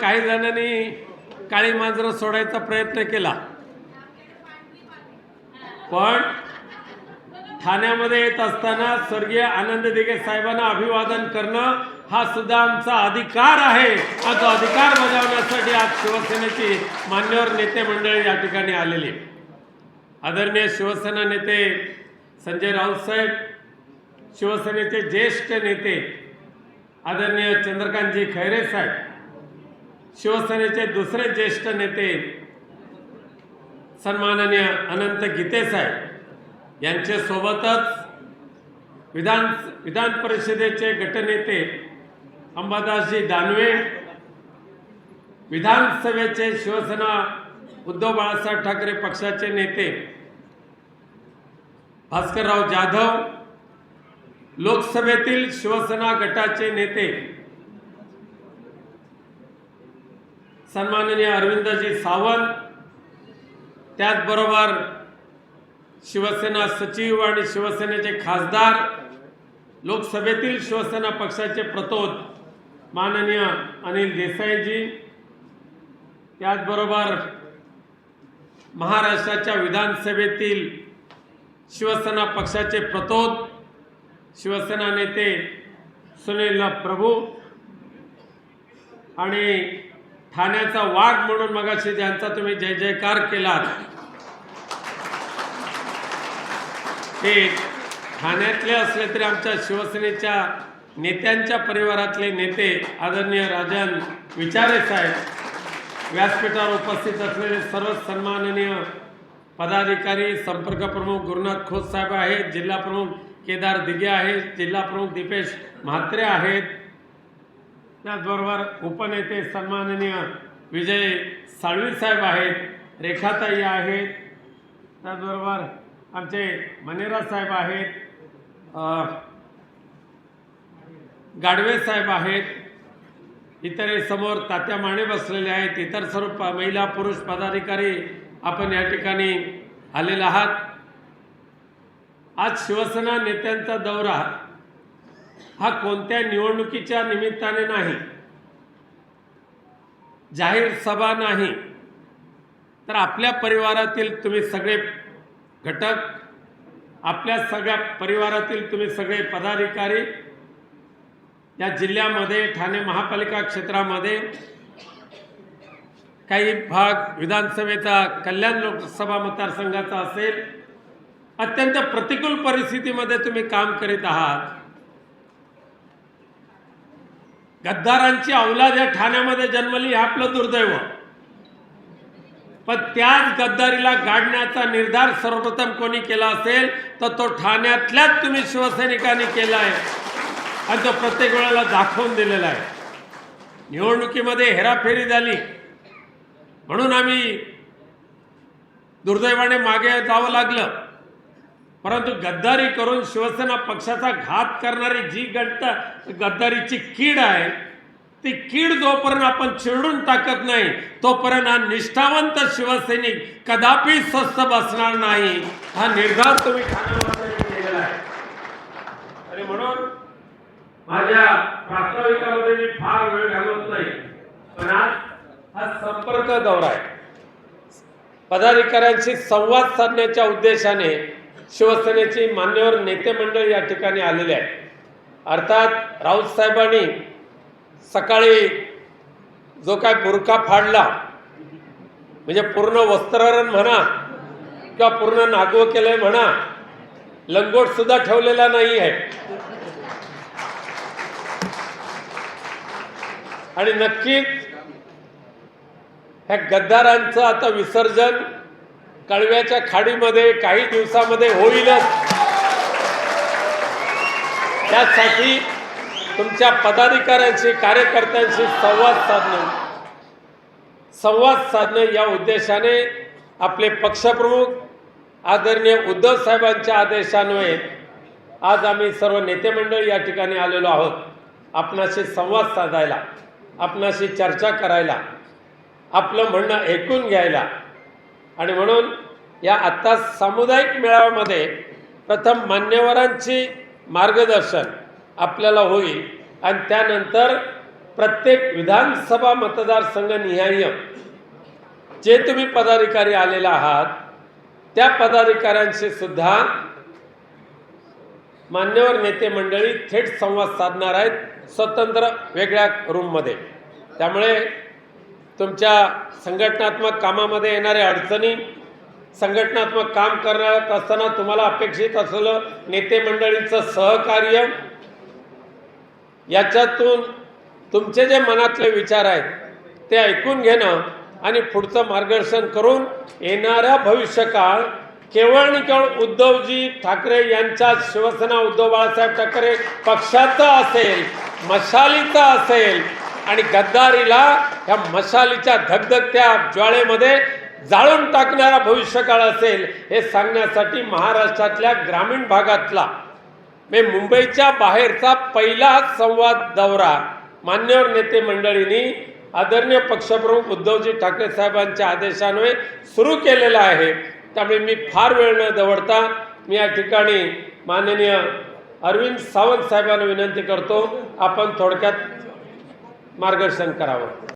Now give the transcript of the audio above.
काही जणांनी काळी मांजरं सोडायचा प्रयत्न केला. पण ठाण्यामध्ये येत असताना स्वर्गीय आनंद दिघे साहेबांना अभिवादन करणं हा सुद्धा आमचा अधिकार आहे. हा तो अधिकार बजावण्यासाठी आज शिवसेनेची मान्यवर नेते मंडळी या ठिकाणी आलेली आदरणीय शिवसेना नेते संजय राऊत साहेब शिवसेनेचे ज्येष्ठ नेते आदरणीय चंद्रकांतजी खैरे साहेब शिवसेनेचे दुसरे ज्येष्ठ नेते सन्माननीय अनंत गीतेसाहेब यांच्यासोबतच यांच्या सोबतच विधान विधान परिषदेचे गटनेते अंबादासजी दानवे विधानसभेचे शिवसेना उद्धव बाळासाहेब ठाकरे पक्षाचे नेते भास्करराव जाधव लोकसभेतील शिवसेना गटाचे नेते सन्माननीय अरविंदजी सावंत त्याचबरोबर शिवसेना सचिव आणि शिवसेनेचे खासदार लोकसभेतील शिवसेना पक्षाचे प्रतोद माननीय अनिल देसाईजी त्याचबरोबर महाराष्ट्राच्या विधानसभेतील शिवसेना पक्षाचे प्रतोद शिवसेना नेते सुनील प्रभू आणि ठाण्याचा वाघ म्हणून मगाशी ज्यांचा तुम्ही जय जयकार केलात ते ठाण्यातले असले तरी आमच्या शिवसेनेच्या नेत्यांच्या परिवारातले नेते आदरणीय राजन विचारे साहेब व्यासपीठावर उपस्थित असलेले सर्व सन्माननीय पदाधिकारी संपर्क प्रमुख गुरुनाथ खोत साहेब आहेत जिल्हा प्रमुख केदार दिघे आहेत जिल्हा प्रमुख दीपेश म्हात्रे आहेत. त्याचबरोबर उपनेते सन्माननीय विजय साळवी साहेब आहेत रेखाताई आहेत त्याचबरोबर आमचे मनेरा साहेब आहेत गाडवे साहेब आहेत इतर समोर तात्या माने बसलेले आहेत इतर सर्व प- महिला पुरुष पदाधिकारी आपण या ठिकाणी आलेला आहात. आज शिवसेना नेत्यांचा दौरा हा कोणत्या निवडणुकीच्या निमित्ताने नाही जाहीर सभा नाही तर आपल्या परिवारातील तुम्ही सगळे घटक आपल्या सगळ्या परिवारातील तुम्ही सगळे पदाधिकारी या जिल्ह्यामध्ये ठाणे महापालिका क्षेत्रामध्ये काही भाग विधानसभेचा कल्याण लोकसभा मतदारसंघाचा असेल अत्यंत प्रतिकूल परिस्थितीमध्ये तुम्ही काम करीत आहात. गद्दारांची औलाद या ठाण्यामध्ये जन्मली हे आपलं दुर्दैव. पण त्याच गद्दारीला गाडण्याचा निर्धार सर्वप्रथम कोणी केला असेल तर तो ठाण्यातल्याच तुम्ही शिवसैनिकांनी केला आहे. आणि तो प्रत्येक वेळेला दाखवून दिलेला आहे. निवडणुकीमध्ये हेराफेरी झाली. म्हणून आम्ही दुर्दैवाने मागे जावं लागलं. परंतु गद्दारी करून शिवसेना पक्षाचा घात करणारी जी गट्ट गद्दारीची कीड आहे ती कीड जोपर्यंत आपण चिरडून टाकत नाही तोपर्यंत हा निष्ठावंत शिवसैनिक कदापि स्वस्थ बसणार नाही. हा निर्धार तुम्ही केलेला आहे. आणि म्हणून माझ्या प्रास्ताविकामध्ये मी फार वेळ घालवत नाही पण आज हा संपर्क दौरा आहे. पदाधिकाऱ्यांशी संवाद साधण्याच्या उद्देशाने शिवसेनेची मान्यवर नेते मंडळ या ठिकाणी आलेले आहे अर्थात राऊत साहेबांनी सकाळी जो काय बुरखा फाडला म्हणजे पूर्ण वस्त्रहरण म्हणा किंवा पूर्ण नागव केलंय म्हणा लंगोट सुद्धा ठेवलेला नाही आहे. आणि नक्कीच ह्या गद्दारांचं आता विसर्जन कळव्याच्या खाडीमध्ये काही दिवसामध्ये होईलच. त्यासाठी तुमच्या पदाधिकाऱ्यांशी कार्यकर्त्यांशी संवाद साधणं संवाद साधणं या उद्देशाने आपले पक्षप्रमुख आदरणीय उद्धव साहेबांच्या आदेशान्वये आज आम्ही सर्व नेतेमंडळ या ठिकाणी आलेलो आहोत. आपणाशी संवाद साधायला आपणाशी चर्चा करायला आपलं म्हणणं ऐकून घ्यायला. आणि म्हणून या आत्ता सामुदायिक मेळाव्यामध्ये प्रथम मान्यवरांची मार्गदर्शन आपल्याला होईल. आणि त्यानंतर प्रत्येक विधानसभा मतदारसंघ निहाय जे तुम्ही पदाधिकारी आलेले आहात त्या पदाधिकाऱ्यांशी सुद्धा मान्यवर नेते मंडळी थेट संवाद साधणार आहेत स्वतंत्र वेगळ्या रूममध्ये. त्यामुळे तुमच्या संघटनात्मक कामामध्ये येणाऱ्या अडचणी संघटनात्मक काम करण्यात असताना तुम्हाला अपेक्षित असलेलं नेते मंडळींचं सहकार्य याच्यातून तुमचे जे मनातले विचार आहेत ते ऐकून घेणं आणि पुढचं मार्गदर्शन करून येणारा भविष्यकाळ केवळ आणि केवळ उद्धवजी ठाकरे यांच्या शिवसेना उद्धव बाळासाहेब ठाकरे पक्षाचा असेल मशालीचा असेल आणि गद्दारीला ह्या मशालीच्या धगधगत्या ज्वाळेमध्ये जाळून टाकणारा भविष्यकाळ असेल हे सांगण्यासाठी महाराष्ट्रातल्या ग्रामीण भागातला मी मुंबईच्या बाहेरचा पहिला संवाद दौरा मान्यवर नेते मंडळींनी आदरणीय पक्षप्रमुख उद्धवजी ठाकरे साहेबांच्या आदेशान्वये सुरू केलेला आहे. त्यामुळे मी फार वेळ न दवडता मी या ठिकाणी माननीय अरविंद सावंत साहेबांना विनंती करतो आपण थोडक्यात मार्गदर्शन करावं.